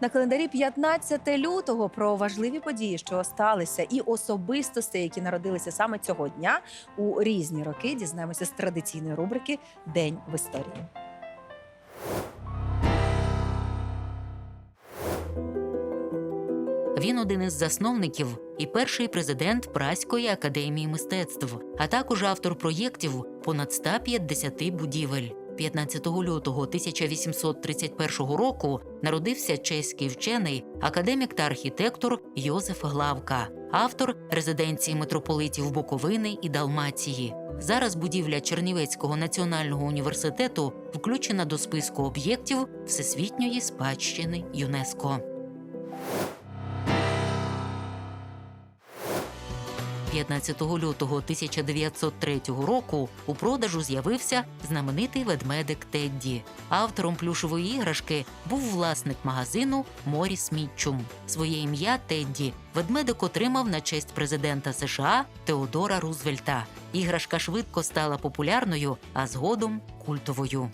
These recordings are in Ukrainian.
На календарі 15 лютого про важливі події, що сталися, і особистості, які народилися саме цього дня у різні роки, дізнаємося з традиційної рубрики День в історії. Він один із засновників і перший президент Праської академії мистецтв, а також автор проєктів понад 150 будівель. 15 лютого 1831 року народився чеський вчений, академік та архітектор Йозеф Главка, автор резиденції митрополитів Буковини і Далмації. Зараз будівля Чернівецького національного університету включена до списку об'єктів Всесвітньої спадщини ЮНЕСКО. 15 лютого 1903 року у продажу з'явився знаменитий ведмедик Тедді. Автором плюшової іграшки був власник магазину Моріс Мітчум. Своє ім'я Тедді ведмедик отримав на честь президента США Теодора Рузвельта. Іграшка швидко стала популярною, а згодом культовою.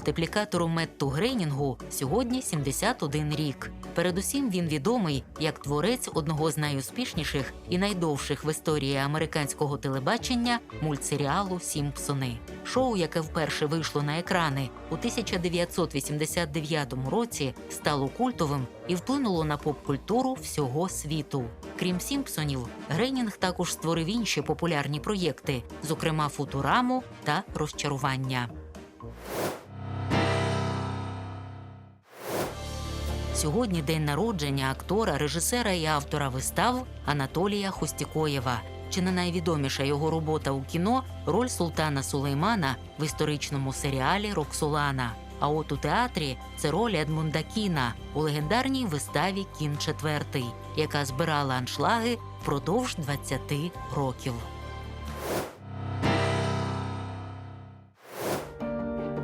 Мультиплікатору Метту Грейнінгу сьогодні 71 рік. Передусім він відомий як творець одного з найуспішніших і найдовших в історії американського телебачення мультсеріалу Сімпсони. Шоу, яке вперше вийшло на екрани у 1989 році, стало культовим і вплинуло на поп-культуру всього світу. Крім Сімпсонів, Грейнінг також створив інші популярні проєкти, зокрема Футураму та Розчарування. Сьогодні день народження актора, режисера і автора вистав Анатолія Хостікоєва. Чи не найвідоміша його робота у кіно роль султана Сулеймана в історичному серіалі Роксолана. А от у театрі це роль Едмунда Кіна у легендарній виставі Кін четвертий, яка збирала аншлаги впродовж 20 років.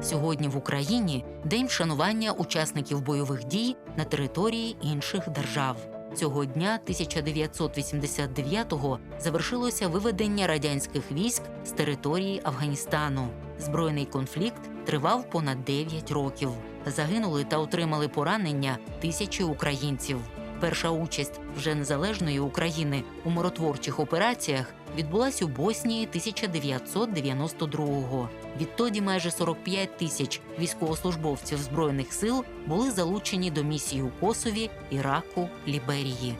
Сьогодні в Україні день вшанування учасників бойових дій на території інших держав. Цього дня 1989-го завершилося виведення радянських військ з території Афганістану. Збройний конфлікт тривав понад 9 років. Загинули та отримали поранення тисячі українців. Перша участь вже незалежної України у миротворчих операціях відбулась у Боснії 1992-го. Відтоді майже 45 тисяч військовослужбовців збройних сил були залучені до місії у Косові, Іраку, Ліберії.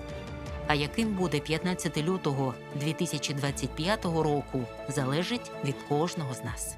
А яким буде 15 лютого 2025 року, залежить від кожного з нас.